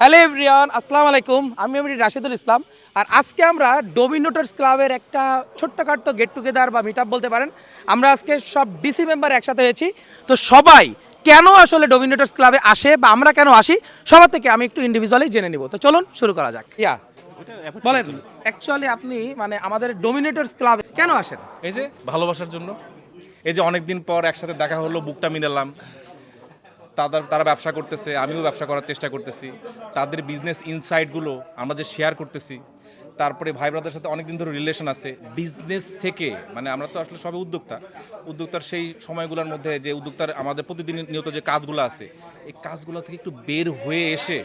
Hello everyone, আসসালামু আলাইকুম। আমি আমি রাশেদুল ইসলাম। আর আজকে আমরা ডোমিনোটার্স ক্লাবের একটা ছোট্টখাট্ট গেট টুগেদার বা মিট বলতে পারেন। আমরা আজকে সব ডিসি মেম্বার একসাথে হয়েছি। তো সবাই কেন আসলে ডোমিনোটার্স ক্লাবে আসে বা আমরা কেন আসি, সবার থেকে আমি একটু ইন্ডিভিজুয়ালি জেনে নিব। তো চলুন শুরু করা যাক। ইয়া, বলেন অ্যাকচুয়ালি আপনি মানে আমাদের ডোমিনেটর্স ক্লাবে কেন আসেন? এই যে ভালোবাসার জন্য। এই যে অনেকদিন পর একসাথে দেখা হলো, বুকটা মিলালাম। তাদের, তারা ব্যবসা করতেছে, আমিও ব্যবসা করার চেষ্টা করতেছি। তাদের বিজনেস ইনসাইটগুলো আমরা যে শেয়ার করতেছি, তারপরে ভাই ব্রাদের সাথে অনেকদিন ধরে রিলেশন আছে। বিজনেস থেকে মানে আমরা তো আসলে সবে উদ্যোক্তা। উদ্যোক্তার সেই সময়গুলোর মধ্যে যে উদ্যোক্তার আমাদের প্রতিদিন নিয়ত যে কাজগুলো আছে, এই কাজগুলো থেকে একটু বের হয়ে এসে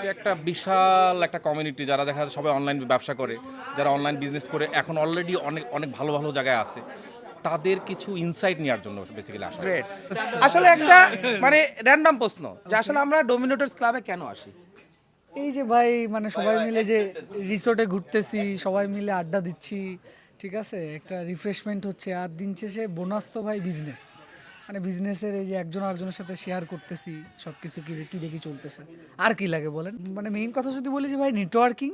যে একটা বিশাল একটা কমিউনিটি যারা দেখা যায় সবাই অনলাইন ব্যবসা করে, যারা অনলাইন বিজনেস করে, এখন অলরেডি অনেক অনেক ভালো ভালো জায়গায় আছে। তাদের কিছু ইনসাইট নেওয়ার জন্য বেসিক্যালি আসা। গ্রেট আসলে একটা মানে র্যান্ডম প্রশ্ন যে আসলে আমরা ডোমিনেটর্স ক্লাবে কেন আসি? এই যে ভাই মানে সবাই মিলে যে রিসোর্টে ঘুরতেছি সবাই মিলে আড্ডা দিচ্ছি ঠিক আছে? একটা রিফ্রেশমেন্ট হচ্ছে আর দিন শেষে বোনাস তো ভাই বিজনেস মানে বিজনেসের এই যে একজন আরেকজনের সাথে শেয়ার করতেছি সব কিছু কি কি দেখি চলতেছে। আর কি লাগে বলেন? মানে মেইন কথা যদি বলি যে ভাই নেটওয়ার্কিং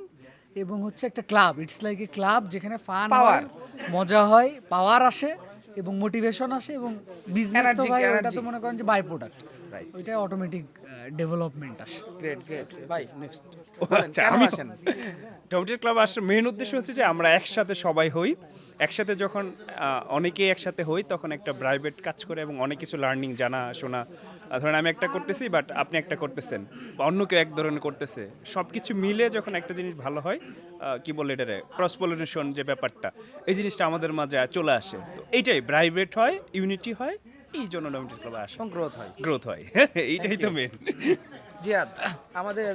এবং হচ্ছে একটা club. It's like a club যেখানে ফান হয় মজা হয় পাওয়ার আসে এবং মোটিভেশন আসে এবং বিজনেস তো ভাই এটা তো মনে করেন যে বাই প্রোডাক্ট ওইটা অটোমেটিক ডেভেলপমেন্ট আসে। গ্রেট গ্রেট ভাই নেক্সট আচ্ছা, আমি- আসেন ক্লাব আসার মেইন উদ্দেশ্য হচ্ছে যে আমরা একসাথে সবাই হই। একসাথে যখন অনেকেই একসাথে হই তখন একটা প্রাইভেট কাজ করে এবং অনেক কিছু লার্নিং জানা শোনা। ধরেন আমি একটা করতেছি বাট আপনি একটা করতেছেন বা অন্য কেউ এক ধরনের করতেছে। সব কিছু মিলে যখন একটা জিনিস ভালো হয় কি বলে এটারে? ক্রস পলিনেশন যে ব্যাপারটা এই জিনিসটা আমাদের মাঝে চলে আসে। তো এইটাই প্রাইভেট হয় ইউনিটি হয় এই জন্য টমেটোর ক্লাবে আসে। গ্রোথ হয়। গ্রোথ হয়। এইটাই তো মেন জিয়াদ আমাদের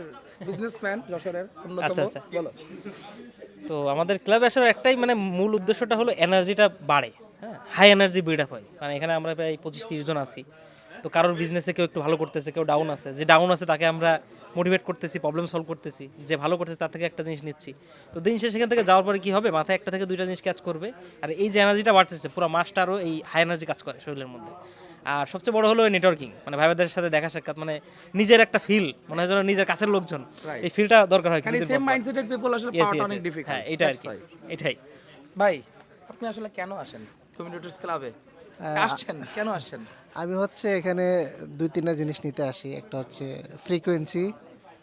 বিজনেসম্যান যশোরের অন্যতম। আচ্ছা, আচ্ছা। বলো। তো আমাদের ক্লাবে আসার একটাই মানে মূল উদ্দেশ্যটা হলো এনার্জিটা বাড়ে হ্যাঁ? হাই এনার্জি বিল্ড আপ হয়। মানে এখানে আমরা প্রায় পঁচিশ তিরিশ জন আছি। তো কারোর বিজনেসে কেউ একটু ভালো করতেছে কেউ ডাউন আছে। যে ডাউন আছে তাকে আমরা মোটিভেট করতেছি প্রবলেম সলভ করতেছি যে ভালো করতেছে তার থেকে একটা জিনিস নিচ্ছি। তো দিন শেষে সেখান থেকে যাওয়ার পরে কি হবে? মাথায় একটা থেকে দুইটা জিনিস কাজ করবে। আর এই যে এনার্জিটা বাড়তেছে পুরো মাসটারও এই হাই এনার্জি কাজ করে শরীরের মধ্যে। আর সবচেয়ে বড় হলো নেটওয়ার্কিং মানে ভাইবাদের সাথে দেখা সাক্ষাৎ মানে নিজের একটা ফিল মনে হয় যেন নিজের কাছের লোকজন। এই ফিলটা দরকার হয় খালি সেম। মাইন্ডসেটেড পিপল আসলে পাওয়াটা অনেক ডিফিকাল্ট হ্যাঁ এটা আর কি। এটাই। ভাই আপনি আসলে কেন আসেন? কমিউনিটিস ক্লাবে আসছেন? কেন আসছেন? আমি হচ্ছে এখানে দুই তিনটা জিনিস নিতে আসি। একটা হচ্ছে ফ্রিকোয়েন্সি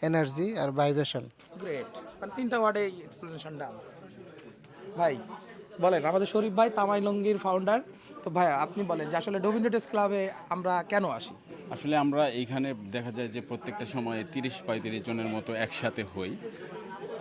এনার্জি আর ভাইব্রেশন। গ্রেট মানে তিনটা ওয়ার্ডে এক্সপ্লেনেশন ডান ভাই বলেন আমাদের শরীফ ভাই তামাই লঙ্গির ফাউন্ডার তো ভাই আপনি বলেন যে আসলে ডোমিনেটেস ক্লাবে আমরা কেন আসি? আসলে আমরা এইখানে দেখা যায় যে প্রত্যেকটা সময়ে তিরিশ পঁয়ত্রিশ জনের মতো একসাথে হই।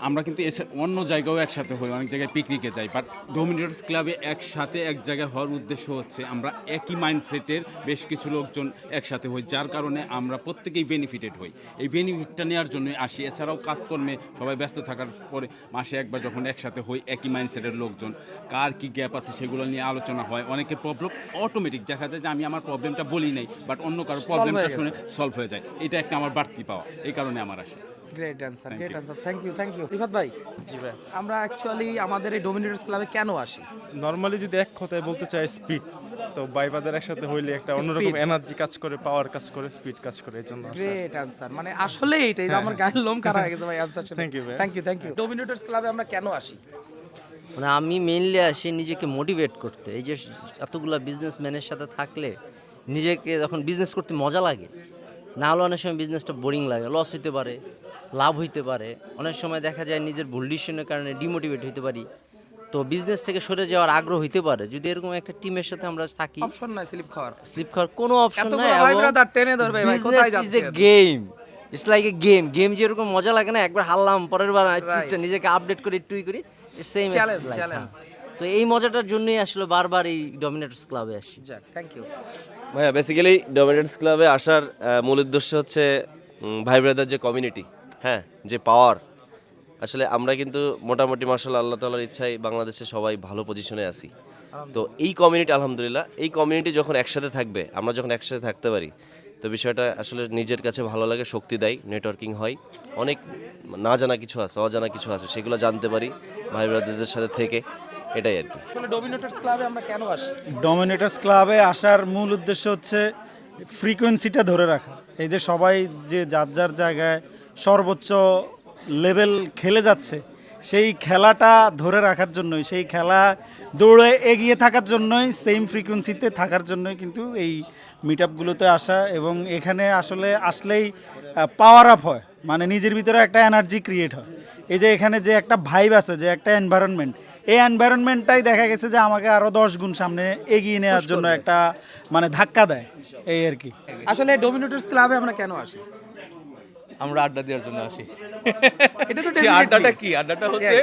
আমরা কিন্তু এসে অন্য জায়গাও একসাথে হই অনেক জায়গায় পিকনিকে যাই বাট ডোমিনেটর্স ক্লাবে একসাথে এক জায়গায় হওয়ার উদ্দেশ্য হচ্ছে আমরা একই মাইন্ডসেটের বেশ কিছু লোকজন একসাথে হই যার কারণে আমরা প্রত্যেকেই বেনিফিটেড হই। এই বেনিফিটটা নেওয়ার জন্য আসি এছাড়াও কাজকর্মে সবাই ব্যস্ত থাকার পরে মাসে একবার যখন একসাথে হই একই মাইন্ডসেটের লোকজন কার কি গ্যাপ আছে সেগুলো নিয়ে আলোচনা হয় অনেকের প্রবলেম অটোমেটিক দেখা যায় যে আমি আমার প্রবলেমটা বলি নাই বাট অন্য কারও প্রবলেমটা শুনে সলভ হয়ে যায়। এটা একটা আমার বাড়তি পাওয়া এই কারণে আমার আসে। Great answer great answer thank you thank you Rifat ভাই জি ভাই। আমরা অ্যাকচুয়ালি আমাদের এই ডোমিনেটস ক্লাবে কেন আসি? নর্মালি যদি এক কথায় বলতে চাই স্পিড তো বাইবাদের একসাথে হইলে একটা অন্যরকম এনার্জি কাজ করে পাওয়ার কাজ করে স্পিড কাজ করে এই জন্য গ্রেট অ্যান্সার মানে আসলে এইটাই যে আমার গায়ের লোম কারা হয়ে গেছে ভাই অ্যান্সার you, ভাই। Thank you thank you Dominators ক্লাবে আমরা কেন আসি? মানে আমি মেইনলি আসি নিজেকে মোটিভেট করতে। এই যে এতগুলা বিজনেসম্যানের সাথে থাকলে নিজেকে যখন বিজনেস করতে মজা লাগে না হলে অনেক সময় বিজনেসটা বোরিং লাগে লস হইতে পারে। লাভ হইতে পারে। অনেক সময় দেখা যায় নিজের ভুল ডিসিশনের কারণে ডিমোটিভেট হইতে পারি। তো বিজনেস থেকে সরে যাওয়ার আগ্রহ হইতে পারে। যদি এরকম একটা টিমের সাথে আমরা থাকি অপশন নাই স্লিপ খাওয়ার। স্লিপ খাওয়ার কোনো অপশন নাই। ভাই brother টেনে ধরবে ভাই, কোথায় যাচ্ছেন? Game it's like a game game যেরকম মজা লাগে না একবার হারলাম পরের বার একটু নিজেকে আপডেট করে একটু করি সেম Challenge, challenge. তো এই মজাটার জন্যই আসলে বারবার এই ডমিনেটর্স ক্লাবে আসি। যাক থ্যাংক ইউ ভাইয়া বেসিক্যালি ডমিনেটস ক্লাবে আসার মূল উদ্দেশ্য হচ্ছে ভাই ব্রাদার যে কমিউনিটি হ্যাঁ যে পাওয়ার আসলে আমরা কিন্তু মোটামুটি মার্শাল আল্লাহ তালার ইচ্ছায় বাংলাদেশে সবাই ভালো পজিশনে আছি। তো এই কমিউনিটি আলহামদুলিল্লাহ এই কমিউনিটি যখন একসাথে থাকবে আমরা যখন একসাথে থাকতে পারি তো বিষয়টা আসলে নিজের কাছে ভালো লাগে শক্তি দেয় নেটওয়ার্কিং হয়। অনেক না জানা কিছু আছে অজানা কিছু আছে সেগুলো জানতে পারি ভাই ব্রাদারদের সাথে থেকে এটাই আর কি। ডোমিনেটর্স ক্লাবে আমরা কেন আসি? ডমিনেটর্স ক্লাবে আসার মূল উদ্দেশ্য হচ্ছে ফ্রিকোয়েন্সিটা ধরে রাখা। এই যে সবাই যে যার যার জায়গায় সর্বোচ্চ লেভেল খেলে যাচ্ছে সেই খেলাটা ধরে রাখার জন্যই সেই খেলা দৌড়ে এগিয়ে থাকার জন্যই সেম ফ্রিকোয়েন্সিতে থাকার জন্যই কিন্তু এই মিট আপগুলোতে আসা এবং এখানে আসলে আসলেই পাওয়ার আপ হয় মানে নিজের ভিতরে একটা এনার্জি ক্রিয়েট হয়। এই যে এখানে যে একটা ভাইব আছে যে একটা এনভায়রনমেন্ট এই এনভায়রনমেন্টটাই দেখা গেছে যে আমাকে আরও দশ গুণ সামনে এগিয়ে নেওয়ার জন্য একটা মানে ধাক্কা দেয় এই আর কি। আসলে ডোমিনেটর্স ক্লাবে আমরা কেন আসি? আমরা আড্ডা দেওয়ার জন্য আসি। এটা তো। আড্ডাটা কি? আড্ডাটা হচ্ছে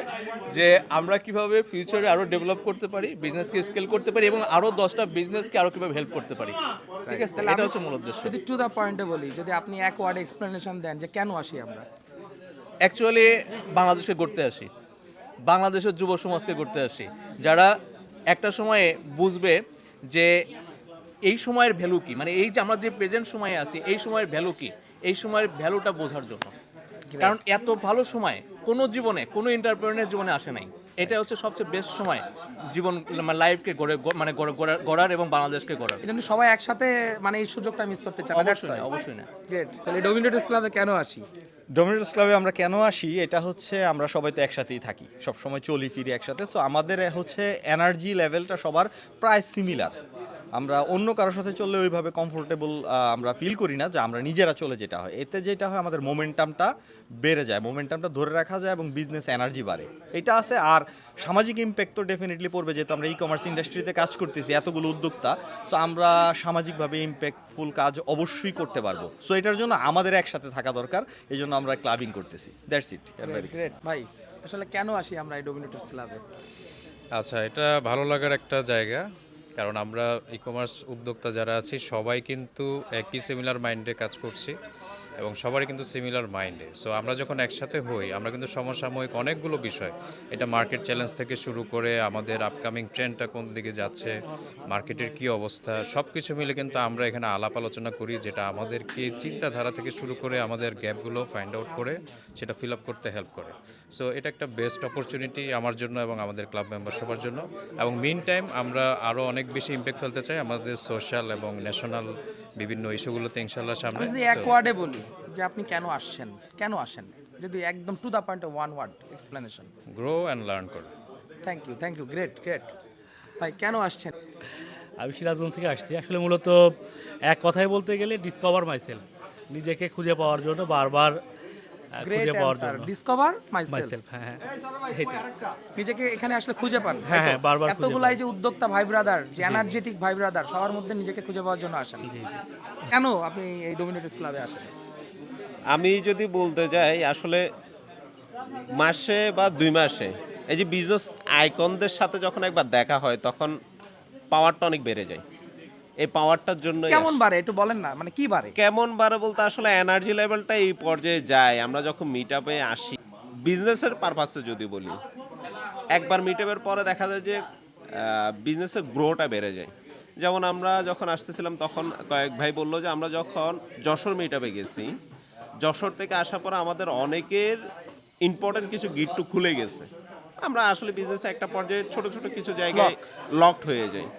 যে আমরা কীভাবে ফিউচারে আরও ডেভেলপ করতে পারি বিজনেসকে স্কেল করতে পারি এবং আরও দশটা বিজনেসকে আরও কীভাবে হেল্প করতে পারি। ঠিক আছে? এটা হচ্ছে মূল উদ্দেশ্য। যদি টু দা পয়েন্টে বলি যদি আপনি এক ওয়ার্ডে এক্সপ্লেনেশন দেন যে কেন আসি আমরা? অ্যাকচুয়ালি বাংলাদেশকে গড়তে আসি। বাংলাদেশের যুব সমাজকে গড়তে আসি। যারা একটা সময়ে বুঝবে যে এই সময়ের ভ্যালু কি? মানে এই যে আমরা যে প্রেজেন্ট সময়ে আছি এই সময়ের ভ্যালু কি? এই সময়ের ভ্যালুটা বোঝার জন্য। কারণ এত ভালো সময় কোনো জীবনে কোনো এন্টারপ্রেনারের জীবনে আসে নাই। এটা হচ্ছে সবচেয়ে বেস্ট সময় জীবন মানে লাইফকে গড়ে মানে গড়ে- গড়ার- গড়ার এবং বাংলাদেশকে গড়ার। এই জন্য সবাই একসাথে মানে এই সুযোগটা মিস করতে চায় অবশ্যই না অবশ্যই না। গ্রেট তাহলে ডোমিনেটর্স ক্লাবে কেন আসি? ডোমিনেটর্স ক্লাবে আমরা কেন আসি? এটা হচ্ছে আমরা সবাই তো একসাথেই থাকি। সব সময় চলি ফিরি একসাথে। তো আমাদের হচ্ছে এনার্জি লেভেলটা সবার প্রায় সিমিলার আমরা অন্য কারোর সাথে চললে ওইভাবে কমফোর্টেবল আমরা ফিল করি না যে আমরা নিজেরা চলে যেটা হয়। এতে যেটা হয় আমাদের মোমেন্টামটা বেড়ে যায় মোমেন্টামটা ধরে রাখা যায় এবং বিজনেস এনার্জি বাড়ে। এটা আছে আর সামাজিক ইম্প্যাক্ট তো ডেফিনেটলি পড়বে যেহেতু আমরা ই কমার্স ইন্ডাস্ট্রিতে কাজ করতেছি এতগুলো উদ্যোক্তা সো আমরা সামাজিকভাবে ইম্প্যাক্টফুল কাজ অবশ্যই করতে পারব। সো এটার জন্য আমাদের একসাথে থাকা দরকার এই জন্য আমরা ক্লাবিং করতেছি। দ্যাটস ইট গ্রেট ভাই আসলে কেন আসি আমরা এই ডোমিনেটর্স ক্লাবে আচ্ছা এটা ভালো লাগার একটা জায়গা। কারণ আমরা ই কমার্স উদ্যোক্তা যারা আছি সবাই কিন্তু একই সিমিলার মাইন্ডে কাজ করছি। এবং সবারই কিন্তু সিমিলার মাইন্ডে সো আমরা যখন একসাথে হই, আমরা কিন্তু সমসাময়িক অনেকগুলো বিষয়। এটা মার্কেট চ্যালেঞ্জ থেকে শুরু করে আমাদের আপকামিং ট্রেন্ডটা কোন দিকে যাচ্ছে মার্কেটের কি অবস্থা সব কিছু মিলে কিন্তু আমরা এখানে আলাপ আলোচনা করি, যেটা আমাদেরকে চিন্তাধারা থেকে শুরু করে আমাদের গ্যাপগুলো ফাইন্ড আউট করে, সেটা ফিল আপ করতে হেল্প করে। সো এটা একটা বেস্ট অপরচুনিটি আমার জন্য এবং আমাদের ক্লাব মেম্বার সবার জন্য। এবং মিন টাইম আমরা আরও অনেক বেশি ইম্প্যাক্ট ফেলতে চাই আমাদের সোশ্যাল এবং ন্যাশনাল বিভিন্ন ইস্যুগুলোতে ইনশাল্লাহ সামনে যদি এক ওয়ার্ডে বলি যে আপনি কেন আসছেন কেন আসেন? যদি একদম to the point one word explanation grow and learn করো। Thank you thank you great great ভাই কেন আসছেন? আমি সিরাজগঞ্জ থেকে আসছি। আসলে মূলত এক কথায় বলতে গেলে ডিসকভার মাইসেল নিজেকে খুঁজে পাওয়ার জন্য বারবার খুঁজে পাওয়ার জন্য। ডিসকভার মাইসেলফ হ্যাঁ হ্যাঁ। নিজেকে এখানে আসলে খুঁজে পান। হ্যাঁ, হ্যাঁ, বারবার এতগুলাই যে উদ্যোক্তা ভাই ব্রাদার যে এনার্জেটিক ভাই ব্রাদার সবার মধ্যে নিজেকে খুঁজে পাওয়ার জন্য আসেন। কেন আপনি এই ডোমিনেটর্স ক্লাবে আসেন? আমি যদি বলতে যাই আসলে মাসে বা দুই মাসে এই যে বিজনেস আইকনদের সাথে যখন একবার দেখা হয় তখন পাওয়ারটা অনেক বেড়ে যায়। এই পাওয়ারটার জন্য কেমন বারে? একটু বলেন না মানে কি বারে? কেমন বারে বলতে আসলে এনার্জি লেভেলটা এই পর্যায়ে যায়। আমরা যখন মিট আপে আসি বিজনেসের পারপাসে যদি বলি একবার মিট আপের পরে দেখা যায় যে বিজনেসের গ্রোটা বেড়ে যায়। যেমন আমরা যখন আসতেছিলাম তখন কয়েক ভাই বলল যে আমরা যখন যশোর মিট আপে গেছি যশোর থেকে আসার পর আমাদের অনেকের ইম্পর্টেন্ট কিছু গিট্টু খুলে গেছে। আমরা আসলে বিজনেসে একটা পর্যায়ে ছোট ছোট কিছু জায়গায় লকড হয়ে যায়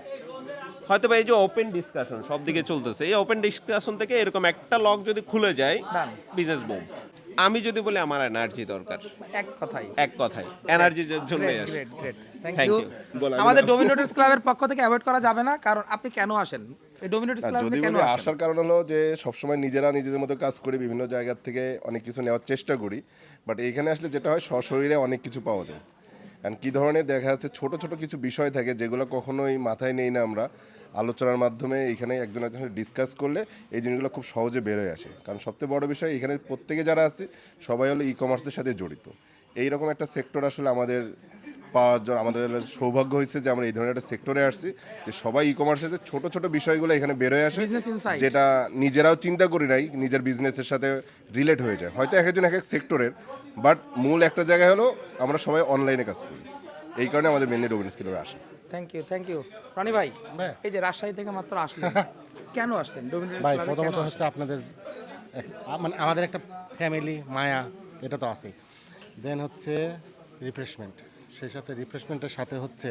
হয়তো বা এই যে ওপেন ডিসকাশন সব দিকে চলতেছে এই ওপেন ডিসকাশন থেকে এরকম একটা লক যদি খুলে যায়. বিজনেস বুম আমি যদি বলি আমার এনার্জি দরকার। এক কথাই। এক কথায় এনার্জির জন্য great great great thank you আমাদের ডোমিনেটর্স ক্লাবের পক্ষ থেকে অ্যাভয়েড করা যাবে না কারণ আপনি কেন আসেন? এই ক্লাবে যদি কেন আসেন? আসার কারণ হলো যে সবসময় নিজেরা নিজেদের মতো কাজ করি বিভিন্ন জায়গা থেকে অনেক কিছু নেওয়ার চেষ্টা করি বাট এইখানে আসলে যেটা হয় সশরীরে অনেক কিছু পাওয়া যায়। কারণ কী ধরনের দেখা যাচ্ছে ছোট ছোট কিছু বিষয় থাকে যেগুলো কখনোই মাথায় নেই না আমরা আলোচনার মাধ্যমে এখানে একজন একজনের ডিসকাস করলে এই জিনিসগুলো খুব সহজে বের হয়ে আসে। কারণ সবচেয়ে বড় বিষয় এখানে প্রত্যেকে যারা আছে সবাই হলো ই কমার্সের সাথে জড়িত। এইরকম একটা সেক্টর আসলে আমাদের পাওয়ার জন্য আমাদের সৌভাগ্য হয়েছে যে আমরা এই ধরনের একটা সেক্টরে আসছি যে সবাই ই কমার্সের যে ছোট ছোট বিষয়গুলো এখানে বেরোয় আসে যেটা নিজেরাও চিন্তা করি নাই নিজের বিজনেসের সাথে রিলেট হয়ে যায়। হয়তো এক একজন এক এক সেক্টরের বাট মূল একটা জায়গায় হলো আমরা সবাই অনলাইনে কাজ করি। এই কারণে আমাদের মেনলি ডোমিনিস কীভাবে আসে। Thank you thank you Roni ভাই এই যে রাজশাহী থেকে মাত্র আসলেন কেন আসলেন? ভাই প্রথমত হচ্ছে আপনাদের মানে আমাদের একটা ফ্যামিলি মায়া এটা তো আছে দেন হচ্ছে রিফ্রেশমেন্ট সেই সাথে রিফ্রেশমেন্টের সাথে হচ্ছে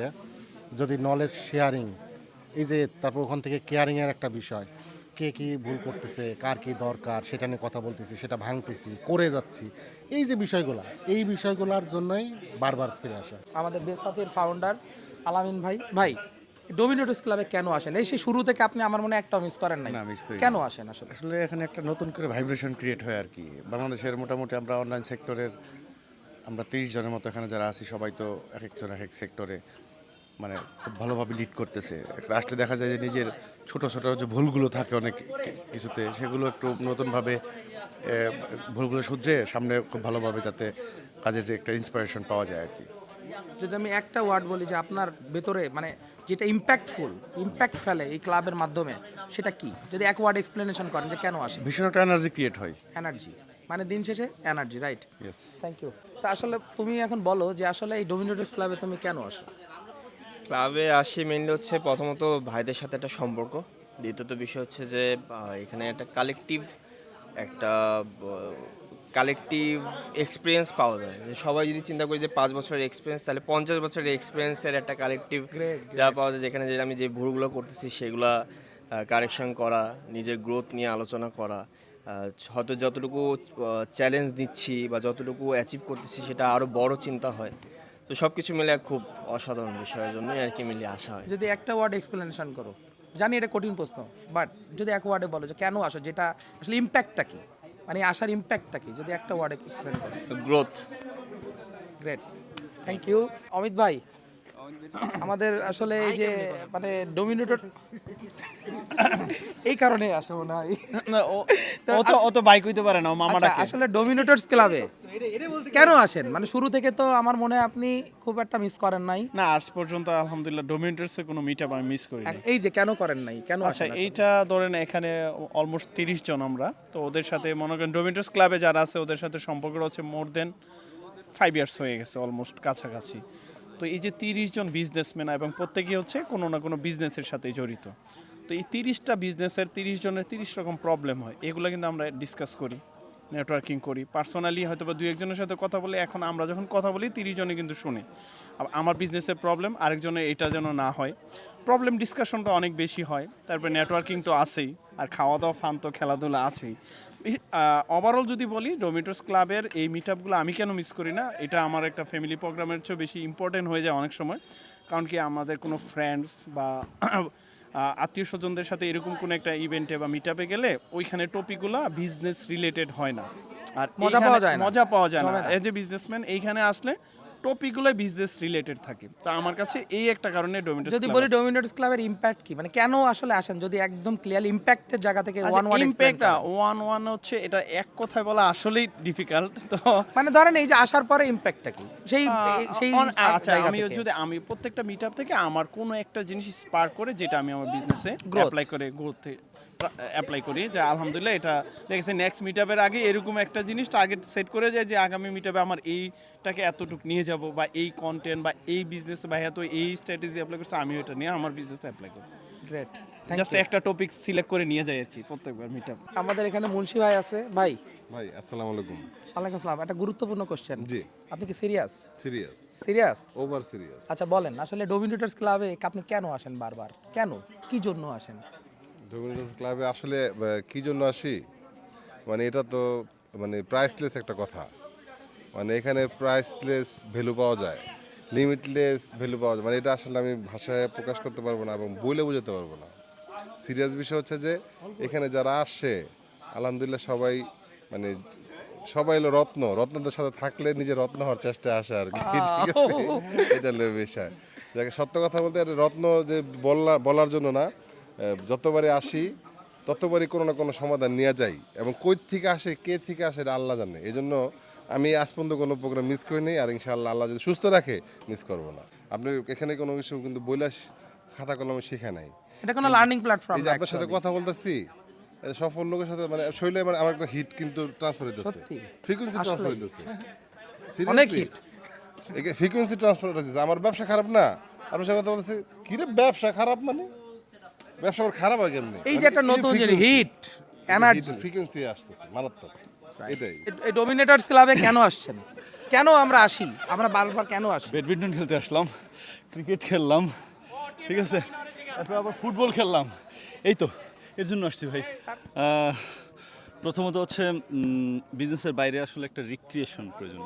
যদি নলেজ শেয়ারিং এই যে তারপর ওখান থেকে কেয়ারিংয়ের একটা বিষয়। কে কী ভুল করতেছে কার কী দরকার সেটা নিয়ে কথা বলতেছি সেটা ভাঙতেছি করে যাচ্ছি। এই যে বিষয়গুলো এই বিষয়গুলোর জন্যই বারবার ফিরে আসা। আমাদের বেসাতের ফাউন্ডার আলামিন ভাই ভাই ডোমিনোটস ক্লাবে কেন আসেন? এই সেই শুরু থেকে আপনি আমার মনে একটা মিস করেন নাই। কেন আসেন আসলে? আসলে এখানে একটা নতুন করে ভাইব্রেশন ক্রিয়েট হয় আর কি। বাংলাদেশের মোটামুটি আমরা অনলাইন সেক্টরের আমরা তিরিশ জনের মতো এখানে যারা আছি সবাই তো এক একজন এক এক সেক্টরে মানে খুব ভালোভাবে লিড করতেছে। আসলে দেখা যায় যে নিজের ছোট ছোট যে ভুলগুলো থাকে অনেক কিছুতে সেগুলো একটু নতুনভাবে ভুলগুলো শুধরে সামনে খুব ভালোভাবে যাতে কাজের যে একটা ইন্সপিরেশন পাওয়া যায় আর কি। যদি আমি একটা ওয়ার্ড বলি যে আপনার ভেতরে মানে যেটা ইম্প্যাক্টফুল ইম্প্যাক্ট ফেলে এই ক্লাবের মাধ্যমে সেটা কি? যদি এক ওয়ার্ড এক্সপ্লেনেশন করেন যে কেন আসে? ভীষণ একটা এনার্জি ক্রিয়েট হয়। এনার্জি মানে দিন শেষে energy right yes thank you তা আসলে তুমি এখন বলো যে আসলে এই ডোমিনোটস ক্লাবে তুমি কেন আসো? ক্লাবে আসি মেনলি হচ্ছে প্রথমত ভাইদের সাথে একটা সম্পর্ক। দ্বিতীয়ত বিষয় হচ্ছে যে আহ, এখানে একটা কালেকটিভ একটা কালেকটিভ এক্সপিরিয়েন্স পাওয়া যায়। যে সবাই যদি চিন্তা করি যে পাঁচ বছরের এক্সপিরিয়েন্স তাহলে পঞ্চাশ বছরের এক্সপিরিয়েন্সের একটা কালেকটিভ যা পাওয়া যায় যেখানে যে আমি যে ভুলগুলো করতেছি সেগুলা কারেকশন করা নিজের গ্রোথ নিয়ে আলোচনা করা হয়তো যতটুকু চ্যালেঞ্জ দিচ্ছি বা যতটুকু অ্যাচিভ করতেছি সেটা আরও বড় চিন্তা হয়। তো সব কিছু মিলে খুব অসাধারণ বিষয়ের জন্যই আর কি মিলে আসা হয়। যদি একটা ওয়ার্ড এক্সপ্লেনেশন করো জানি এটা কঠিন প্রশ্ন বাট যদি এক ওয়ার্ডে বলো যে কেন আসো যেটা আসলে ইম্প্যাক্টটা কি? মানে আসার ইম্প্যাক্টটা কি? যদি একটা ওয়ার্ডে এক্সপ্লেন করেন। Growth great thank you Amit ভাই আমাদের আসলে এই যে মানে ডোমিনেটর এই কারণে আসে না হয়। ও তো অত বাইক হইতে পারে না মামাটা মামা আচ্ছা, আসলে ডোমিনেটর্স ক্লাবে কেন আসেন? মানে শুরু থেকে তো আমার মনে হয় আপনি খুব একটা মিস করেন নাই। না আজ পর্যন্ত আলহামদুলিল্লাহ ডোমিনেটরসে কোনো মিট আমি মিস করি এই যে কেন করেন নাই? কেন আচ্ছা? এইটা ধরেন এখানে অলমোস্ট তিরিশ জন আমরা তো ওদের সাথে মনে করেন ডোমিনেটর্স ক্লাবে যারা আছে ওদের সাথে সম্পর্ক হচ্ছে মোর দেন ফাইভ ইয়ার্স হয়ে গেছে অলমোস্ট কাছাকাছি। তো এই যে তিরিশ জন বিজনেসম্যান এবং প্রত্যেকেই হচ্ছে কোনো না কোনো বিজনেসের সাথে জড়িত। তো এই তিরিশটা বিজনেসের তিরিশ জনের তিরিশ রকম প্রবলেম হয় এগুলো কিন্তু আমরা ডিসকাস করি। নেটওয়ার্কিং করি। পার্সোনালি হয়তো বা দু একজনের সাথে কথা বলে, এখন আমরা যখন কথা বলি, তিরিশ জনে কিন্তু শুনি। আমার বিজনেসের প্রবলেম আরেকজনের এটা যেন না হয়। প্রবলেম ডিসকাশনটা অনেক বেশি হয়, তারপরে নেটওয়ার্কিং তো আছেই, আর খাওয়া দাওয়া ফান তো খেলাধুলা আছেই। ওভারঅল যদি বলি ডোমিটোস ক্লাবের এই মিট আপগুলো আমি কেন মিস করি না, এটা আমার একটা ফ্যামিলি প্রোগ্রামের চেয়েও বেশি ইম্পর্টেন্ট হয়ে যায় অনেক সময়। কারণ কি আমাদের কোনো ফ্রেন্ডস বা আত্মীয় স্বজনদের সাথে এরকম কোনো একটা ইভেন্টে বা মিট আপে গেলে ওইখানে টপিকগুলো বিজনেস রিলেটেড হয় না আর মজা পাওয়া যায় না। মজা পাওয়া যায় না। এজ এ বিজনেসম্যান এইখানে আসলে টপিকগুলো বিজনেস রিলেটেড থাকে। তো আমার কাছে এই একটা কারণে ডোমিটোস যদি বলি ডোমিনোটস ক্লাবের ইম্প্যাক্ট কি? মানে কেন আসলে আসেন? যদি একদম ক্লিয়ারলি ইম্প্যাক্টের জায়গা থেকে one one impact one one হচ্ছে এটা এক কথায় বলা আসলেই ডিফিকাল্ট তো মানে ধরেন এই যে আসার পরে ইম্প্যাক্টটা কি? সেই সেই আচ্ছা আমি যদি আমি প্রত্যেকটা মিট থেকে আমার কোনো একটা জিনিস স্পার্ক করে যেটা আমি আমার বিজনেসে. অ্যাপ্লাই করে গ্রোথে অ্যাপ্লাই করি যে আলহামদুলিল্লাহ এটা দেখেছি নেক্সট মিট আপের আগে এরকম একটা জিনিস টার্গেট সেট করে যায় যে আগামী মিট আপে আমার এইটাকে এতটুকু নিয়ে যাব বা এই কন্টেন্ট বা এই বিজনেস বা এত এই স্ট্র্যাটেজি অ্যাপ্লাই করছে আমি ওটা নিয়ে আমার বিজনেসে অ্যাপ্লাই করি গ্রেট জাস্ট একটা টপিক সিলেক্ট করে নিয়ে যাই আর কি প্রত্যেকবার মিট আপ আমাদের এখানে মুন্সি ভাই আছে ভাই। ভাই আসসালামু আলাইকুম। ওয়ালাইকুম আসসালাম। একটা গুরুত্বপূর্ণ কোশ্চেন জি। আপনি কি serious serious serious over serious আচ্ছা বলেন। আসলে ডোমিনেটর্স ক্লাবে আপনি কেন আসেন বারবার? কেন? কি জন্য আসেন? ক্লাবে আসলে কি জন্য আসি? মানে এটা তো মানে প্রাইসলেস একটা কথা। মানে এখানে প্রাইসলেস ভ্যালু পাওয়া যায়। লিমিটলেস ভ্যালু পাওয়া যায়। মানে এটা আসলে আমি ভাষায় প্রকাশ করতে পারব না এবং বলে বোঝাতে পারব না। সিরিয়াস বিষয় হচ্ছে যে এখানে যারা আসছে আলহামদুলিল্লাহ সবাই মানে সবাই হলো রত্ন। রত্নদের সাথে থাকলে নিজে রত্ন হওয়ার চেষ্টা আসে আর কি ঠিক আছে? এটা হলো বিষয়। যাকে সত্য কথা বলতে রত্ন যে বলার বলার জন্য না আহ, যতবারই আসি ততবারই কোনো না কোনো সমাধান নিয়ে যাই এবং কই থেকে আসে কে থেকে আসে এটা আল্লাহ জানে। এই জন্য আমি আজ পর্যন্ত কোনো প্রোগ্রাম মিস করিনি আর ইনশাআল্লাহ আল্লাহ যদি সুস্থ রাখে মিস করব না। আপনি এখানে কোনো কিছু কিন্তু বইলা খাতা কলমে শেখা নাই। এটা কোনো লার্নিং প্ল্যাটফর্ম এই যে আপনার সাথে কথা বলতেছি সফল লোকের সাথে মানে শৈলে মানে আমার একটা হিট কিন্তু ট্রান্সফার হইতেছে। সত্যি? ফ্রিকোয়েন্সি ট্রান্সফার হইতেছে। অনেক হিট ফ্রিকোয়েন্সি ট্রান্সফার হইতেছে। আমার ব্যবসা খারাপ না। আপনার সাথে কথা বলতেছি কি রে ব্যবসা খারাপ মানে? ব্যবসা খারাপ হয় কেমনি? এই যে একটা নতুন হিট এনার্জি ফ্রিকোয়েন্সি আসতেছে মারাত্মক। এটাই। এই ডোমিনেটর্স ক্লাবে কেন আসছেন? কেন আমরা আসি? আমরা বারবার কেন আসি? ব্যাডমিন্টন খেলতে আসলাম ক্রিকেট খেললাম ঠিক আছে? তারপর আবার ফুটবল খেললাম। এই তো এর জন্য আসছি ভাই। প্রথমত হচ্ছে বিজনেসের বাইরে আসলে একটা রিক্রিয়েশন প্রয়োজন।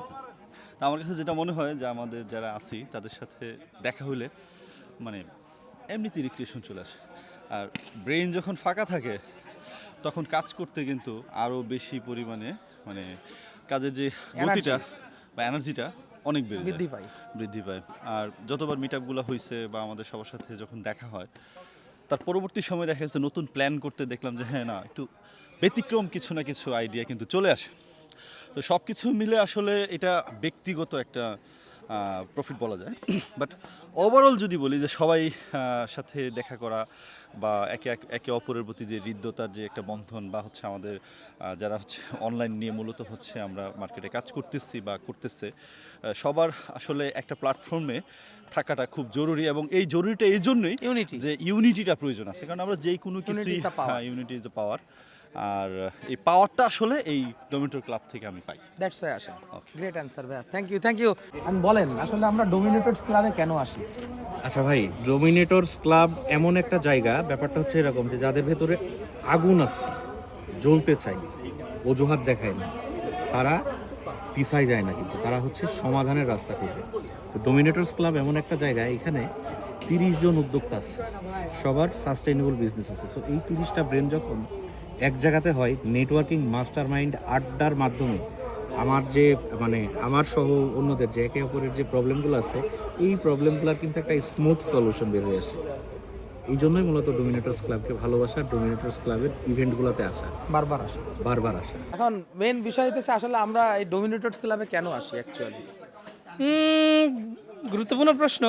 তা আমার কাছে যেটা মনে হয় যে আমাদের যারা আছি তাদের সাথে দেখা হলে মানে এমনিতে রিক্রিয়েশন চলে আসে। আর ব্রেইন যখন ফাঁকা থাকে তখন কাজ করতে কিন্তু আরও বেশি পরিমাণে মানে কাজের যে গতিটা বা এনার্জিটা অনেক বেড়ে বৃদ্ধি পায়। বৃদ্ধি পায়। আর যতবার মিট আপগুলো হয়েছে বা আমাদের সবার সাথে যখন দেখা হয় তার পরবর্তী সময় দেখা যাচ্ছে নতুন প্ল্যান করতে দেখলাম যে হ্যাঁ না একটু ব্যতিক্রম কিছু না কিছু আইডিয়া কিন্তু চলে আসে। তো সব কিছু মিলে আসলে এটা ব্যক্তিগত একটা প্রফিট বলা যায়। বাট ওভারঅল যদি বলি যে সবাই সাথে দেখা করা বা একে একে অপরের প্রতি যে হৃদ্যতার যে একটা বন্ধন বা হচ্ছে আমাদের যারা হচ্ছে অনলাইন নিয়ে মূলত হচ্ছে আমরা মার্কেটে কাজ করতেছি বা করতেছে সবার আসলে একটা প্ল্যাটফর্মে থাকাটা খুব জরুরি এবং এই জরুরিটা এই জন্যই যে ইউনিটিটা প্রয়োজন আছে। কারণ আমরা যেই কোনো কিছুই. ইউনিটি ইজ দ্য পাওয়ার আর এই পাওয়ারটা আসলে এই ডোমিটোর ক্লাব থেকে আমি পাই। দ্যাটস ওয়াই আসেন গ্রেট অ্যান্সার ভাই থ্যাংক ইউ থ্যাংক ইউ আমি বলেন আসলে আমরা ডোমিনেটরস ক্লাবে কেন আসি? আচ্ছা ভাই ডোমিনেটরস ক্লাব এমন একটা জায়গা ব্যাপারটা হচ্ছে এরকম যে যাদের ভেতরে আগুন আছে জ্বলতে চাই অজুহাত দেখায় না। তারা পিছায় যায় না কিন্তু তারা হচ্ছে সমাধানের রাস্তা খুঁজে। তো ডোমিনেটরস ক্লাব এমন একটা জায়গা এখানে তিরিশ জন উদ্যোক্তা আছে সবার সাস্টেইনেবল বিজনেস আছে। সো এই তিরিশটা ব্রেন যখন এক জায়গাতে হয় নেটওয়ার্কিং মাস্টার মাইন্ড আড্ডার মাধ্যমে। আমার যে মানে আমার সহ অন্যদের যে একে অপরের যে প্রবলেমগুলো আছে এই প্রবলেমগুলোর কিন্তু একটা স্মুথ সলিউশন বের হয়ে আসে। এই জন্যই মূলত ডোমিনেটরস ক্লাবকে ভালোবাসা ডোমিনেটরস ক্লাবের ইভেন্টগুলোতে আসা। বারবার আসা। বারবার আসা। এখন মেন বিষয় হইতেছে আসলে আমরা এই ডোমিনেটরস ক্লাবে কেন আসি অ্যাকচুয়ালি গুরুত্বপূর্ণ প্রশ্ন।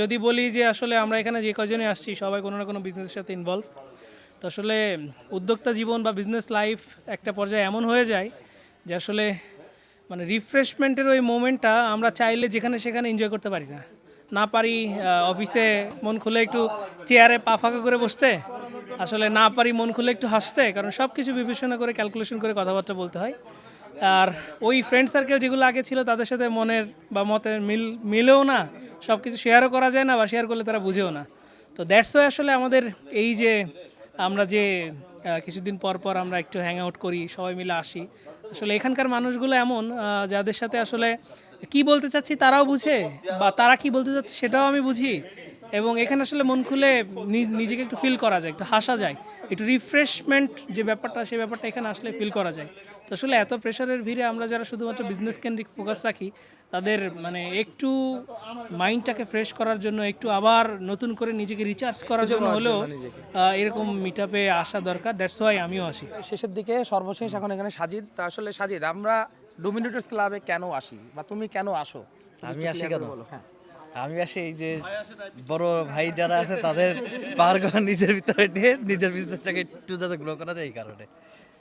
যদি বলি যে আসলে আমরা এখানে যে কজনে আসছি সবাই কোনো না কোনো বিজনেসের সাথে ইনভলভ তো আসলে উদ্যোক্তা জীবন বা বিজনেস লাইফ একটা পর্যায়ে এমন হয়ে যায় যে আসলে মানে রিফ্রেশমেন্টের ওই মোমেন্টটা আমরা চাইলে যেখানে সেখানে এনজয় করতে পারি না। না পারি অফিসে মন খুলে একটু চেয়ারে পা ফাঁকা করে বসতে, আসলে না পারি মন খুলে একটু হাসতে, কারণ সব কিছু বিবেচনা করে ক্যালকুলেশন করে কথাবার্তা বলতে হয়। আর ওই ফ্রেন্ড সার্কেল যেগুলো আগে ছিল তাদের সাথে মনের বা মতের মিল, মিলেও না সব কিছু শেয়ারও করা যায় না বা শেয়ার করলে তারা বুঝেও না। তো দ্যাটস আসলে আমাদের এই যে আমরা যে কিছুদিন পর পর আমরা একটু হ্যাং আউট করি, সবাই মিলে আসি। আসলে এখানকার মানুষগুলো এমন যাদের সাথে আসলে কি বলতে চাচ্ছি তারাও বুঝে, বা তারা কি বলতে চাচ্ছে সেটাও আমি বুঝি। এবং এখানে আসলে মন খুলে নি- নিজেকে একটু ফিল করা যায় একটু হাসা যায় একটু রিফ্রেশমেন্ট যে ব্যাপারটা সেই ব্যাপারটা এখানে আসলে ফিল করা যায়। তো আসলে এত প্রেশারের ভিড়ে আমরা যারা শুধুমাত্র বিজনেস কেন্দ্রিক ফোকাস রাখি তাদের মানে একটু মাইন্ডটাকে ফ্রেশ করার জন্য একটু আবার নতুন করে নিজেকে রিচার্জ করার জন্য হলেও এরকম মিট আপে আসা দরকার দ্যাটস ওয়াই আমিও আসি। শেষের দিকে সর্বশেষ এখন এখানে সাজিদ তা আসলে সাজিদ আমরা ডোমিনেটরস ক্লাবে কেন আসি? বা তুমি কেন আসো? আমি আসি কেন? বলো। হ্যাঁ। আমি আসি এই যে বড় ভাই যারা আছে তাদের পাওয়ার করা নিজের ভিতরে নিয়ে নিজের বিজনেসটাকে একটু যাতে গ্রো করা যায় এই কারণে।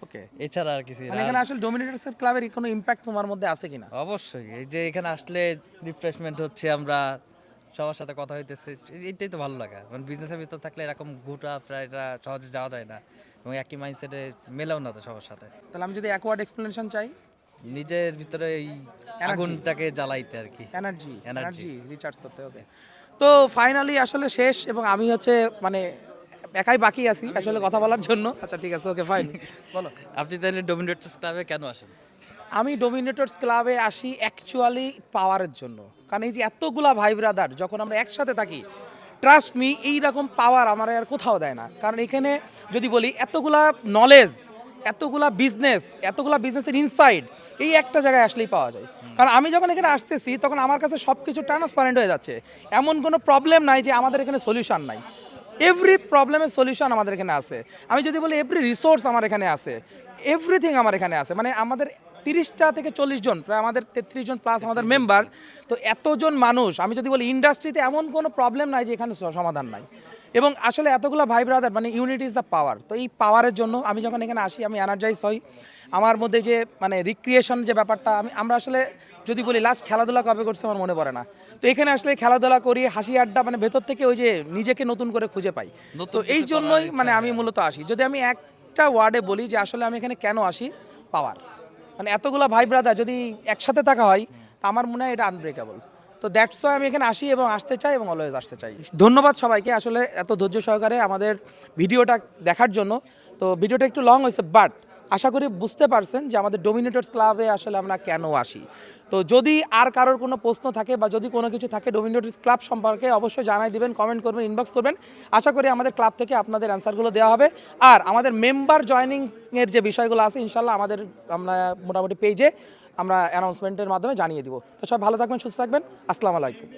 ওকে। এছাড়া আর কিছু মানে এখানে আসলে ডোমিনেটরস ক্লাবের কোনো ইম্প্যাক্ট তোমার মধ্যে আছে কিনা? অবশ্যই এই যে এখানে আসলে রিফ্রেশমেন্ট হচ্ছে আমরা সবার সাথে কথা হইতেছে এইটাই তো ভালো লাগা। মানে বিজনেসের ভিতর থাকলে এরকম ঘুটা প্রায় এটা সহজে যাওয়া যায় না। এবং একই মাইন্ডসেটে মেলাও না তো সবার সাথে। তাহলে আমি যদি অ্যাকওয়ার্ড এক্সপ্লেনেশন চাই নিজের ভিতরে এই আগুনটাকে জ্বালাইতে আর কি। এনার্জি এনার্জি রিচার্জ করতে ওকে তো ফাইনালি আসলে শেষ এবং আমি হচ্ছে মানে একাই বাকি আছি আসলে কথা বলার জন্য। আচ্ছা ঠিক আছে ওকে ফাইন বলো আপনি তাহলে ডোমিনেটর্স ক্লাবে কেন আসেন? আমি ডোমিনেটরস ক্লাবে আসি অ্যাকচুয়ালি পাওয়ারের জন্য। কারণ এই যে এতগুলা ভাই ব্রাদার যখন আমরা একসাথে থাকি ট্রাস্ট মি এইরকম পাওয়ার আমার আর কোথাও দেয় না। কারণ এখানে যদি বলি এতগুলা নলেজ এতগুলা বিজনেস এতগুলা বিজনেসের ইনসাইড এই একটা জায়গায় আসলেই পাওয়া যায়। কারণ আমি যখন এখানে আসতেছি তখন আমার কাছে সব কিছু ট্রান্সপারেন্ট হয়ে যাচ্ছে। এমন কোনো প্রবলেম নাই যে আমাদের এখানে সলিউশন নাই। এভরি প্রবলেমের সলিউশন আমাদের এখানে আছে। আমি যদি বলি এভরি রিসোর্স আমার এখানে আছে। এভরিথিং আমার এখানে আছে। মানে আমাদের তিরিশটা থেকে চল্লিশ জন প্রায় আমাদের তেত্রিশ জন প্লাস আমাদের মেম্বার তো এতজন মানুষ আমি যদি বলি ইন্ডাস্ট্রিতে এমন কোনো প্রবলেম নাই যে এখানে সমাধান নাই। এবং আসলে এতগুলো ভাই ব্রাদার মানে ইউনিটি ইজ দ্য পাওয়ার তো এই পাওয়ারের জন্য আমি যখন এখানে আসি আমি এনার্জাইজ হই। আমার মধ্যে যে মানে রিক্রিয়েশন যে ব্যাপারটা আমি আমরা আসলে যদি বলি লাস্ট খেলাধুলা কবে করছে আমার মনে পড়ে না। তো এখানে আসলে খেলাধুলা করি হাসি আড্ডা মানে ভেতর থেকে ওই যে নিজেকে নতুন করে খুঁজে পাই। তো এই জন্যই মানে আমি মূলত আসি। যদি আমি একটা ওয়ার্ডে বলি যে আসলে আমি এখানে কেন আসি? পাওয়ার মানে এতগুলা ভাই ব্রাদার যদি একসাথে থাকা হয় তা আমার মনে হয় এটা আনব্রেকেবল তো দ্যাটস ওয়াই আমি এখানে আসি এবং আসতে চাই এবং অলওয়েজ আসতে চাই। ধন্যবাদ সবাইকে আসলে এত ধৈর্য সহকারে আমাদের ভিডিওটা দেখার জন্য। তো ভিডিওটা একটু লং হয়েছে বাট আশা করি বুঝতে পারছেন যে আমাদের ডোমিনেটর্স ক্লাবে আসলে আমরা কেন আসি। তো যদি আর কারোর কোনো প্রশ্ন থাকে বা যদি কোনো কিছু থাকে ডোমিনেটর্স ক্লাব সম্পর্কে অবশ্যই জানাই দিবেন কমেন্ট করবেন ইনবক্স করবেন। আশা করি আমাদের ক্লাব থেকে আপনাদের অ্যান্সারগুলো দেওয়া হবে। আর আমাদের মেম্বার জয়নিংয়ের যে বিষয়গুলো আছে, ইনশাল্লাহ আমাদের আমরা মোটামুটি পেজে আমরা অ্যানাউন্সমেন্টের মাধ্যমে জানিয়ে দিব। তো সব ভালো থাকবেন সুস্থ থাকবেন। আসসালামু আলাইকুম।